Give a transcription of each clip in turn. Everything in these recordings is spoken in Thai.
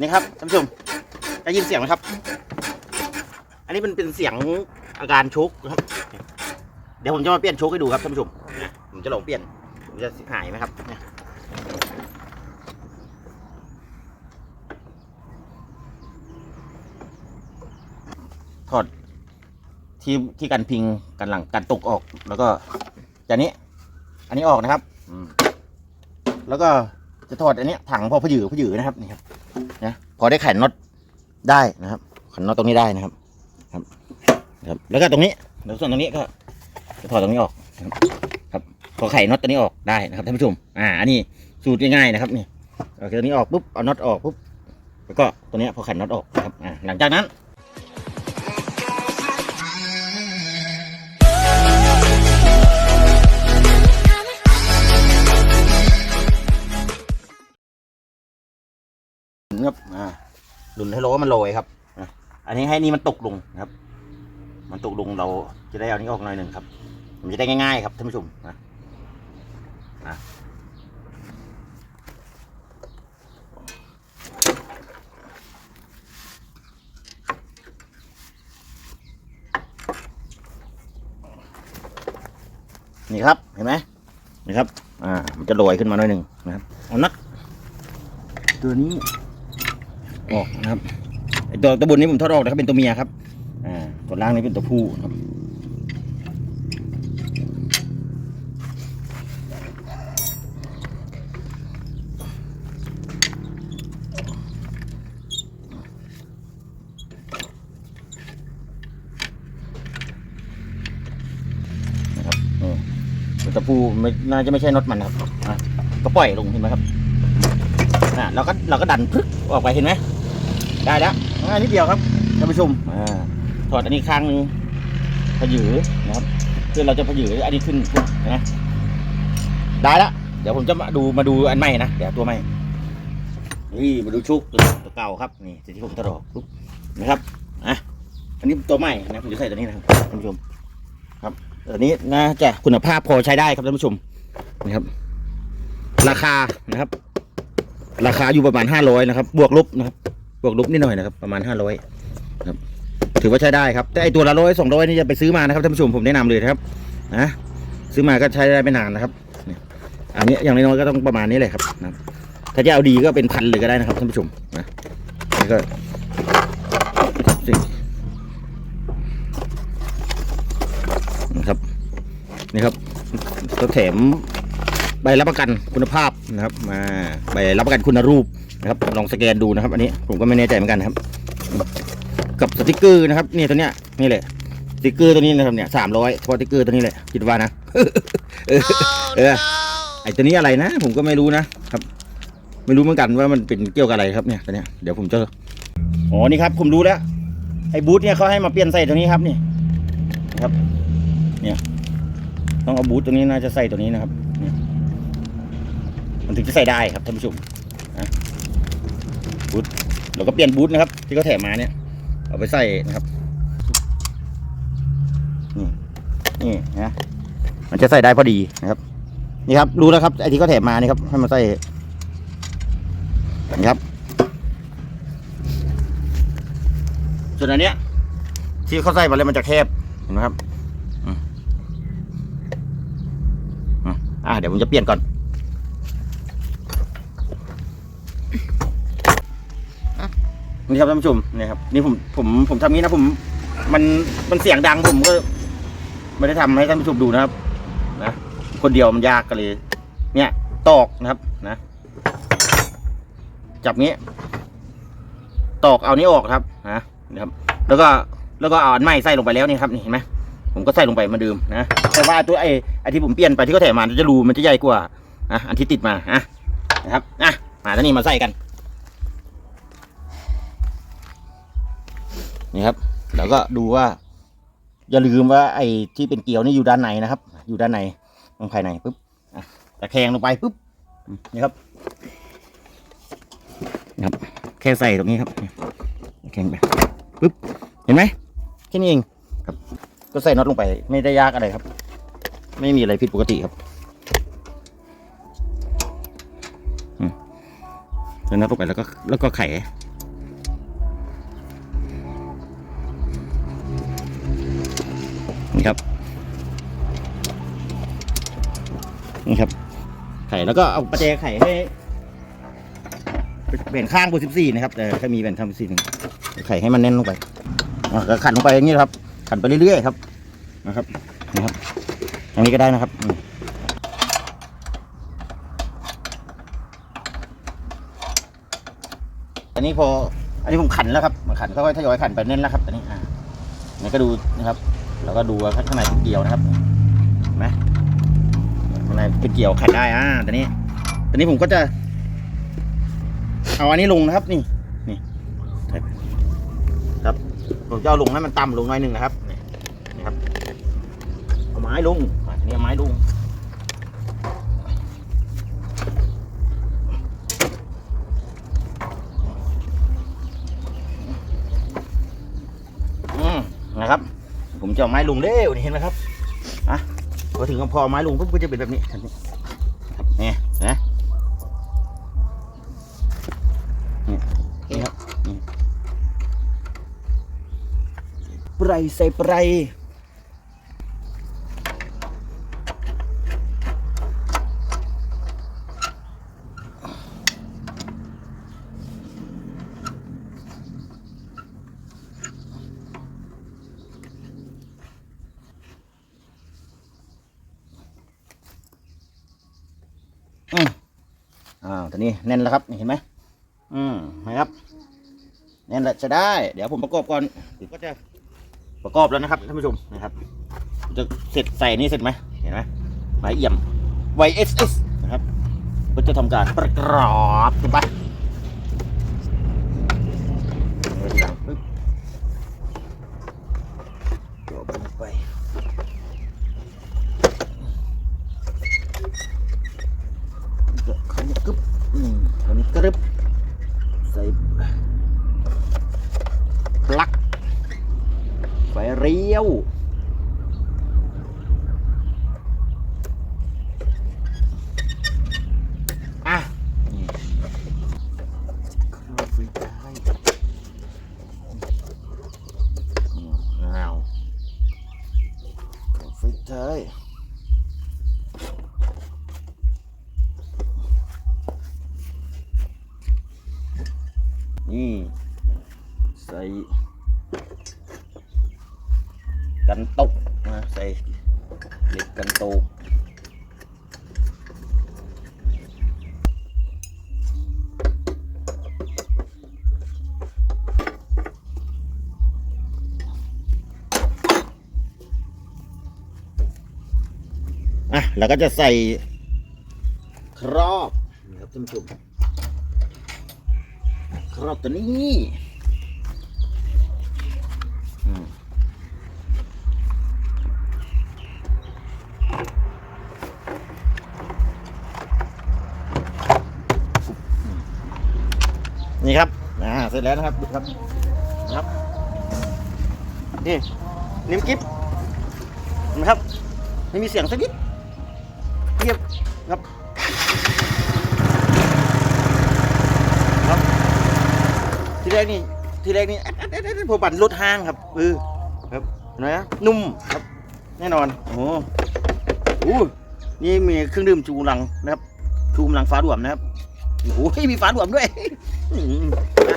นี่ครับท่านผู้ชมได้ยินเสียงไหมครับ อันนี้มันเป็นเสียงอาการชุกนะครับ เดี๋ยวผมจะมาเปลี่ยนชุกให้ดูครับท่านผู้ชมผมจะลองเปลี่ยนผมจะหายไหมครับเนี่ยถอดที่ที่กันพิงกันหลังกันตกออก แล้วก็จากนี้ อันนี้ออกนะครับอืมแล้วก็จะถอดอันนี้ถังพอพยือพยือนะครับนี่ครับ พอได้ไขน็อตได้นะครับขันน็อตตรงนี้ได้นะครับ ครับครับแล้วก็ตรงนี้แล้วส่วนตรงนี้ก็จะถอดตรงนี้ออกนะครับครับพอไขน็อตตัวนี้ออกได้นะครับท่านผู้ชมอ่าอันนี้สูตรง่ายๆนะครับนี่เอาตัวนี้ออกปุ๊บเอาน็อตออกปุ๊บแล้วก็ตัวนี้พอไขน็อตออกครับอ่าหลังจากนั้น ครับอ่าหลุนให้โลว่ามันโรยครับอะอันนี้ให้นี่มันตกลงนะครับ มันตกลงเราจะได้เอานี้ออกหน่อยหนึ่งครับ มันจะได้ง่ายๆครับท่านผู้ชมนะอะนี่ครับเห็นไหมนี่ครับ อ่า มันจะโรยขึ้นมาหน่อยหนึ่งนะครับเอานัดตัวนี้ ออกนะครับไอตัวตัวบนนี้ผมทอดออกนะครับเป็นตัวเมียครับ อ่าตัวล่างนี้เป็นตัวผู้ครับนะครับตัวตะปูไม่น่าจะไม่ใช่น็อตมันครับอะก็ปล่อยลงเห็นไหมครับอ่าเราก็เราก็ดันพึกออกไปเห็นไหม ได้แล้วง่ายนิดเดียวครับท่านผู้ชมอ่าถอดอันนี้ข้างหนึงพยือนะครับเพื่อเราจะพยืออันนี้ขึ้นปุ๊บนไหมได้แล้วเดี๋ยวผมจะมาดูมาดูอันใหม่นะเดี๋ยวตัวใหม่นี่มาดูชุกตัวเก่าครับนี่ที่ผมถอดออกปุ๊บนะครับอะอันนี้ตัวใหม่นะผมจะใส่ตัวนี้นะครับท่านผู้ชมอันนี้น่าจะคุณภาพพอใช้ได้ครับท่านผู้ชมนะครับ ราคานะครับ ราคาอยู่ประมาณห้าร้อยนะครับ บวกลบนะครับ วกลบนิดหน่อยนะครับ ประมาณห้าร้อยครับถือว่าใช้ได้ครับ แต่ไอตัวละร้อยสองร้อยนี่จะไปซื้อมานะครับท่านผู้ชมผมแนะนำเลยนะครับนะซื้อมาก็ใช้ได้ไม่นานนะครับเนี่ยอันนี้อย่างน้อยก็ต้องประมาณนี้เลยครับนะถ้าจะเอาดีก็เป็นพันเลยก็ได้นะครับท่านผู้ชมนะนี่ก็สินะครับนี่ครับก็แถม ใบรับประกันคุณภาพนะครับมาใบรับประกันคุณรูปนะครับลองสแกนดูนะครับ อันนี้ผมก็ไม่แน่ใจเหมือนกันนะครับ กับสติกเกอร์นะครับนี่ตัวเนี้ยนี่แหละสติกเกอร์ตัวนี้นะครับเนี่ยสามร้อยเฉพาะสติกเกอร์ตัวนี้แหละคิดว่านะเออเออไอตัวนี้อะไรนะ ผมก็ไม่รู้นะครับ ไม่รู้เหมือนกันว่ามันเป็นเกี่ยวกับอะไรครับเนี่ยตัวเนี้ยเดี๋ยวผมจะอ๋อนี่ครับ ผมรู้แล้วไอ้บูธเนี่ยเขาให้มาเปลี่ยนใส่ตัวนี้ครับนี่นะครับต้องเอาบูทตรงนี้น่าจะใส่ตัวนี้นะครับเนี่ย มันถึงจะใส่ได้ครับท่านผู้ชมนะบูทเราก็เปลี่ยนบูทนะครับ ที่เขาแถมมาเนี่ย เอาไปใส่นะครับนี่นี่นะมันจะใส่ได้พอดีนะครับ นี่ครับรู้แล้วครับไอที่เขาแถมมานี่ครับให้มาใส่นี่ครับส่วนอันเนี้ยที่เขาใส่มาเลยมันจะแคบเห็นไหมครับอ่าเดี๋ยวผมจะเปลี่ยนก่อน นี่ครับท่านผู้ชมนี่ครับนี่ผมผมผมทำนี้นะผม มันมันเสียงดังผมก็ ไม่ได้ทำให้ท่านผู้ชมดูนะครับ นะคนเดียวมันยากกันเลย เนี่ยตอกนะครับนะ จับงี้ ตอกเอานี้ออกครับนะนะครับ แล้วก็แล้วก็เอาอันใหม่ใส่ลงไปแล้วนี่ครับนี่เห็นไหมผมก็ใส่ลงไปเหมาเดิมนะแต่ว่าตัวไอ้ไอ้ที่ผมเปลี่ยนไปที่เขาแถมมาจะรูมันจะใหญ่กว่าอะอันที่ติดมาอะนะครับอะมาท่านี้มาใส่กัน นี่ครับแล้วก็ดูว่า อย่าลืมว่าไอ้ที่เป็นเกลียวนี่อยู่ด้านในนะครับ อยู่ด้านในตรงภายในปุ๊บตะแคงลงไปปุ๊บนี่ครับนะครับ แค่ใส่ตรงนี้ครับตะแคงไปปุ๊บเห็นไหมแค่นี้เองครับ ก็ใส่น็อตลงไป ไม่ได้ยากอะไรครับ ไม่มีอะไรผิดปกติครับอืมใส่น็อตลงไปแล้วก็แล้วก็ไข ครับ นี่ครับ ไข่แล้วก็เอาประแจไข่ให้แบ่งข้างบนสิบสี่นะครับแต่ถ้ามีแบ่งข้างบนสิบสี่หนึ่งไข่ให้มันแน่นลงไปอะขันลงไปอย่างนี้ครับ ขันไปเรื่อยๆครับนะครับนะครับอย่างนี้ก็ได้นะครับอันนี้พอ อันนี้ผมขันแล้วครับขันค่อยๆทยอยขันไปแน่นแล้วครับตอนนี้อ่านี่ก็ดูนะครับ แล้วก็ดูว่าข้างในเป็นเกลียวนะครับเห็นไหมข้างในเป็นเกลียวขัดได้อ่าตอนนี้ตอนนี้ผมก็จะเอาอันนี้ลงนะครับ นี่นี่ครับผมจะเอาลงให้มันต่ำลงหน่อยหนึ่งนะครับนี่ครับเอาไม้ลงอะทีนี้ไม้ลง อืมนะครับ ผม จะเอาไม้ลงเร็วนี่เห็นไหมครับอะพอถึงพอเอาไม้ลงปุ๊บก็จะเป็นแบบนี้ครับนี่นะนี่นี่ครับนี่ปรายใส่ปราย ตัวนี้แน่นแล้วครับเห็นไหมอืมนะครับแน่นแล้วจะได้ เดี๋ยวผมประกอบก่อนเดี๋ยวก็จะประกอบแล้วนะครับท่านผู้ชมนะครับ จะเสร็จใส่นี่เสร็จไหมเห็นไหมไม้เอี่ยม YSS นะครับก็จะทำการประกอบถูกปะเอาทีหลังปึ๊บกรอบลงไป ขัน อืมขันกรึบใส่ปลั๊กไฟเรียวอะนี่เข้าไฟได้อืมอ้าวเข้าไฟ กันตกนะใส่เหล็กกันตกอะแล้วก็จะใส่ครอบนะครับท่านผู้ชมครอบตัวนี้ นี่ครับอ่าเสร็จแล้วนะครับดูครับนะครับนี่นิ้มกิ๊บเห็นะครับไม่มีเสียงสักนิดเงียบครับ ทีแรกนี่ทีแรกนี่ผมปั่นรถห้างครับเออครับเห็นไหมนุ่มครับ แน่นอนโอ้โหนี่มีเครื่องดื่มชูกำลังนะครับชูกำลังฟ้าด่วมนะครับ โอ้โหมีฟ้าด่วมด้วยอืมอะ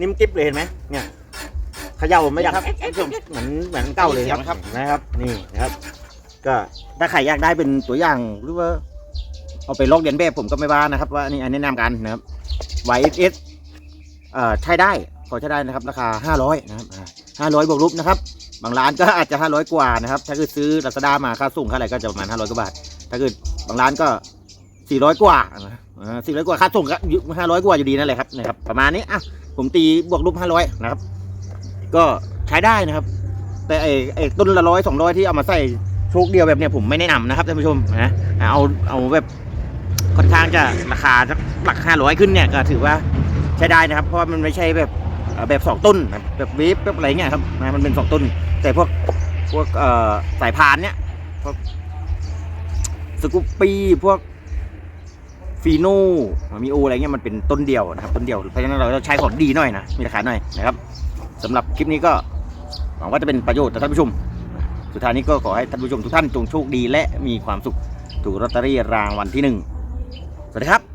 นิ่มกิ๊บเลยเห็นไหมเนี่ยเขย่าไม่ดังครับเหมือนเหมือนเก่าเลยครับนะครับ นี่นะครับ ก็ถ้าใครอยากได้เป็นตัวอย่างหรือว่าเอาไปลอกเลียนแบบผมก็ไม่ว่านะครับ ว่าอันนี่อันแนะนำกันนะครับ YSS เอ่อใช้ได้พอใช้ได้นะครับ ราคา 500 นะครับห้าร้อยบวกลบนะครับ บางร้านก็อาจจะ 500 กว่านะครับ ถ้าเกิดซื้อลาซาด้ามาค่าส่งค่าอะไรก็จะประมาณ 500 กว่าบาท ถ้าเกิดบางร้านก็400กว่านะสี่ร้อยกว่าค่าส่งก็อยู่500กว่าอยู่ดีนั่นแหละครับนะครับ ประมาณนี้อะผมตีบวกลบ500นะครับ ก็ใช้ได้นะครับ แต่ไอ้ไอ้ต้นละร้อยสองร้อยที่เอามาใส่โชคเดียวแบบเนี้ยผมไม่แนะนำนะครับท่านผู้ชมนะเอาเอาแบบค่อนข้างจะราคาสักหลักห้าร้อยขึ้นเนี่ยก็ถือว่าใช้ได้นะครับ เพราะว่ามันไม่ใช่แบบแบบสองต้นแบบแบบเวฟแบบอะไรเงี้ยครับนะมันเป็นสองต้น แต่พวกพวกสายพานเนี่ยพวก สกูปปี้พวกฟีโน่มีโออะไรเงี้ยมันเป็นต้นเดียวนะครับต้นเดียวเพราะฉะนั้นเราจะใช้ของดีหน่อยนะมีราคาหน่อยนะครับสำหรับคลิปนี้ก็หวังว่าจะเป็นประโยชน์ต่อท่านผู้ชม สุดท้ายนี้ก็ขอให้ท่านผู้ชมทุกท่านจงโชคดีและมีความสุขถูกลอตเตอรี่รางวัลที่หนึ่งสวัสดีครับ